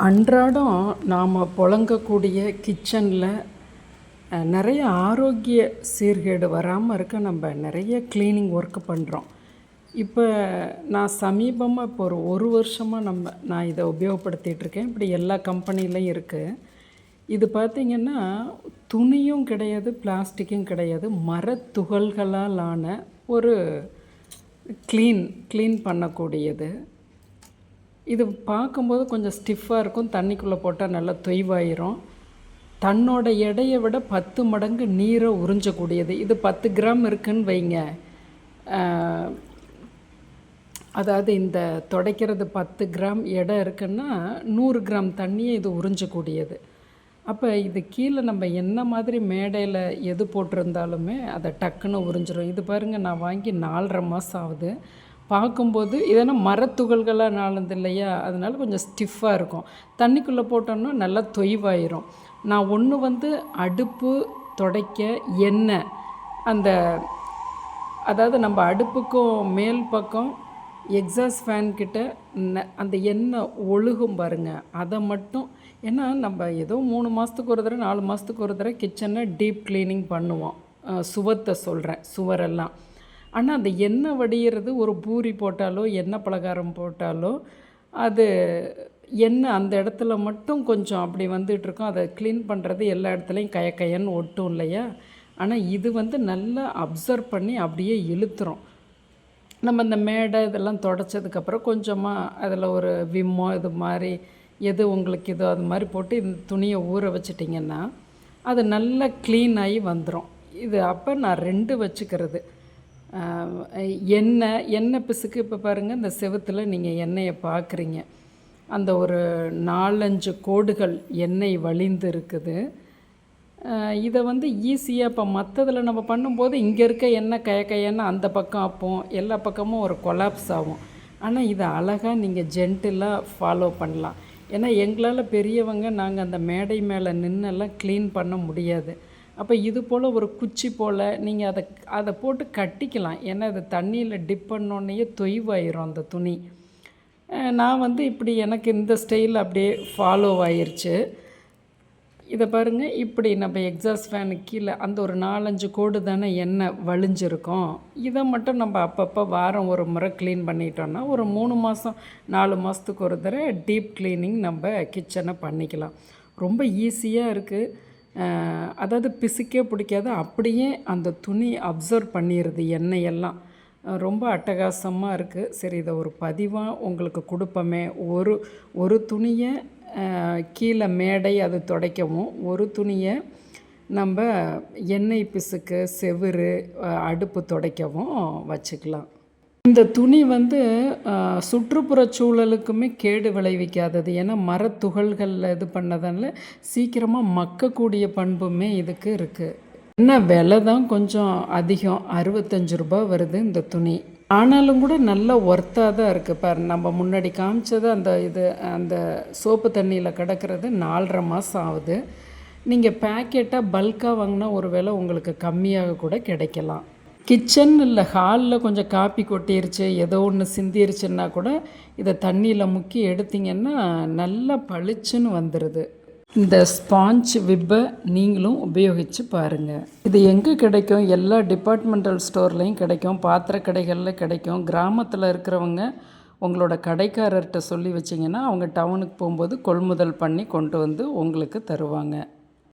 அன்றாடம் நாம் புழங்கக்கூடிய கிச்சனில் நிறைய ஆரோக்கிய சீர்கேடு வராமல் இருக்க நம்ம நிறைய க்ளீனிங் ஒர்க்கு பண்ணுறோம் இப்போ நான் சமீபமாக இப்போ ஒரு ஒரு வருஷமாக நம்ம நான் இதை உபயோகப்படுத்திகிட்டு இருக்கேன். இப்படி எல்லா கம்பெனிலையும் இருக்குது இது பார்த்திங்கன்னா துணியும் கிடையாது பிளாஸ்டிக்கும் கிடையாது மரத்துகள்களால் ஆன ஒரு க்ளீன் க்ளீன் பண்ணக்கூடியது. இது பார்க்கும்போது கொஞ்சம் ஸ்டிஃபாக இருக்கும். தண்ணிக்குள்ளே போட்டால் நல்லா தொய்வாயிரும். தன்னோட எடையை விட பத்து மடங்கு நீரை உறிஞ்சக்கூடியது. இது பத்து கிராம் இருக்குன்னு வைங்க. அதாவது இந்த துடைக்கிறது பத்து கிராம் எடை இருக்குன்னா நூறு கிராம் தண்ணியை இது உறிஞ்சக்கூடியது. அப்போ இது கீழே நம்ம என்ன மாதிரி மேடையில் எது போட்டிருந்தாலுமே அதை டக்குன்னு உறிஞ்சிரும். இது பாருங்கள் நான் வாங்கி நாலரை மாதம் ஆகுது. பார்க்கும்போது இதெல்லாம் மரத்துகள்களாக நாளுது இல்லையா? அதனால கொஞ்சம் ஸ்டிஃபாக இருக்கும். தண்ணிக்குள்ளே போட்டோம்னா நல்லா தொய்வாயிரும். நான் ஒன்று வந்து அடுப்பு துடைக்க எண்ணெய் அந்த அதாவது நம்ம அடுப்புக்கும் மேல் பக்கம் எக்ஸாஸ்ட் ஃபேன்கிட்ட ந- அந்த எண்ணெய் ஒழுகும் பாருங்க. அதை மட்டும் ஏன்னா நம்ம ஏதோ மூணு மாதத்துக்கு ஒரு தடவை நாலு மாதத்துக்கு ஒரு தடவை கிச்சனை டீப் க்ளீனிங் பண்ணுவோம். சுவத்தை சொல்கிறேன் சுவரெல்லாம். ஆனால் அந்த எண்ணெய் வடிகிறது ஒரு பூரி போட்டாலோ எண்ணெய் பலகாரம் போட்டாலோ அது எண்ணெய் அந்த இடத்துல மட்டும் கொஞ்சம் அப்படி வந்துட்டு அதை க்ளீன் பண்ணுறது எல்லா இடத்துலையும் கய கயன்னு ஒட்டும் இல்லையா? ஆனால் இது வந்து நல்லா அப்சர்வ் பண்ணி அப்படியே இழுத்துரும். நம்ம இந்த மேடை இதெல்லாம் தொடச்சதுக்கப்புறம் கொஞ்சமாக அதில் ஒரு விம்மோ இது மாதிரி எது உங்களுக்கு இதோ அது மாதிரி போட்டு இந்த துணியை ஊற வச்சிட்டிங்கன்னா அது நல்லா க்ளீன் ஆகி வந்துடும் இது அப்போ நான் ரெண்டு வச்சுக்கிறது. எண்ணெய் எண்ணெய் பிசுக்கு இப்போ பாருங்கள் இந்த செவுத்தில் நீங்கள் எண்ணெயை பார்க்குறீங்க அந்த ஒரு நாலஞ்சு கோடுகள் எண்ணெய் வழிந்து இருக்குது. இதை வந்து ஈஸியாக இப்போ மற்றதில் நம்ம பண்ணும்போது இங்கே இருக்க எண்ணெய் கய கயன்னு அந்த பக்கம் அப்போம் எல்லா பக்கமும் ஒரு கொலாப்ஸ் ஆகும். ஆனால் இதை அழகாக நீங்கள் ஜென்டிலாக ஃபாலோ பண்ணலாம். ஏன்னா எங்களால் பெரியவங்க நாங்கள் அந்த மேடை மேலே நின்னெல்லாம் க்ளீன் பண்ண முடியாது. அப்போ இது போல் ஒரு குச்சி போல் நீங்கள் அதை அதை போட்டு கட்டிக்கலாம். ஏன்னா அது தண்ணியில் டிப் பண்ணோன்னே தொய்வாயிரும் அந்த துணி. நான் வந்து இப்படி எனக்கு இந்த ஸ்டைல் அப்படியே ஃபாலோ ஆயிடுச்சு இதை பாருங்கள் இப்படி நம்ம எக்ஸாஸ்ட் ஃபேனுக்கு கீழே அந்த ஒரு நாலஞ்சு கோடு தானே எண்ணெய் வழிஞ்சிருக்கும். இதை மட்டும் நம்ம அப்பப்போ வாரம் ஒரு முறை க்ளீன் பண்ணிட்டோன்னா ஒரு மூணு மாதம் நாலு மாதத்துக்கு ஒரு தடவை டீப் க்ளீனிங் நம்ம கிச்சனை பண்ணிக்கலாம். ரொம்ப ஈஸியாக இருக்குது அதாவது பிசுக்கே பிடிக்காது அப்படியே அந்த துணி அப்சர்வ் பண்ணிடுது எண்ணெயெல்லாம். ரொம்ப அட்டகாசமாக இருக்குது சரி இதை ஒரு பதிவாக உங்களுக்கு கொடுப்போமே. ஒரு ஒரு துணியை கீழே மேடை அது துடைக்கவும் ஒரு துணியை நம்ம எண்ணெய் பிசுக்கு செவுரு அடுப்பு துடைக்கவும் வச்சுக்கலாம். இந்த துணி வந்து சுற்றுப்புற சுற்றுப்புறச் சூழலுக்குமே கேடு விளைவிக்காதது. ஏன்னா மரத்துகள்களில் இது பண்ணதால சீக்கிரமாக மக்கக்கூடிய பண்புமே இதுக்கு இருக்குது என்ன விலை தான் கொஞ்சம் அதிகம். அறுபத்தஞ்சு ரூபாய் வருது இந்த துணி. ஆனாலும் கூட நல்லா ஒர்த்தாக தான் இருக்குது பார் நம்ம முன்னாடி காமிச்சது அந்த இது அந்த சோப்பு தண்ணியில் கிடக்கிறது நாலரை மாதம் ஆகுது. நீங்கள் பேக்கெட்டாக பல்காக வாங்கினா ஒரு வேளை உங்களுக்கு கம்மியாக கூட கிடைக்கலாம். கிச்சன் இல்லை ஹாலில் கொஞ்சம் காப்பி கொட்டிருச்சு ஏதோ ஒன்று சிந்திருச்சுன்னா கூட இதை தண்ணியில் முக்கி எடுத்தீங்கன்னா நல்லா பளிச்சுன்னு வந்துடுது இந்த ஸ்பாஞ்ச் விப்பை நீங்களும் உபயோகித்து பாருங்கள் இது எங்கே கிடைக்கும்? எல்லா டிபார்ட்மெண்டல் ஸ்டோர்லேயும் கிடைக்கும் பாத்திர கடைகளில் கிடைக்கும். கிராமத்தில் இருக்கிறவங்க உங்களோட கடைக்காரர்கிட்ட சொல்லி வச்சிங்கன்னா அவங்க டவுனுக்கு போகும்போது கொள்முதல் பண்ணி கொண்டு வந்து உங்களுக்கு தருவாங்க.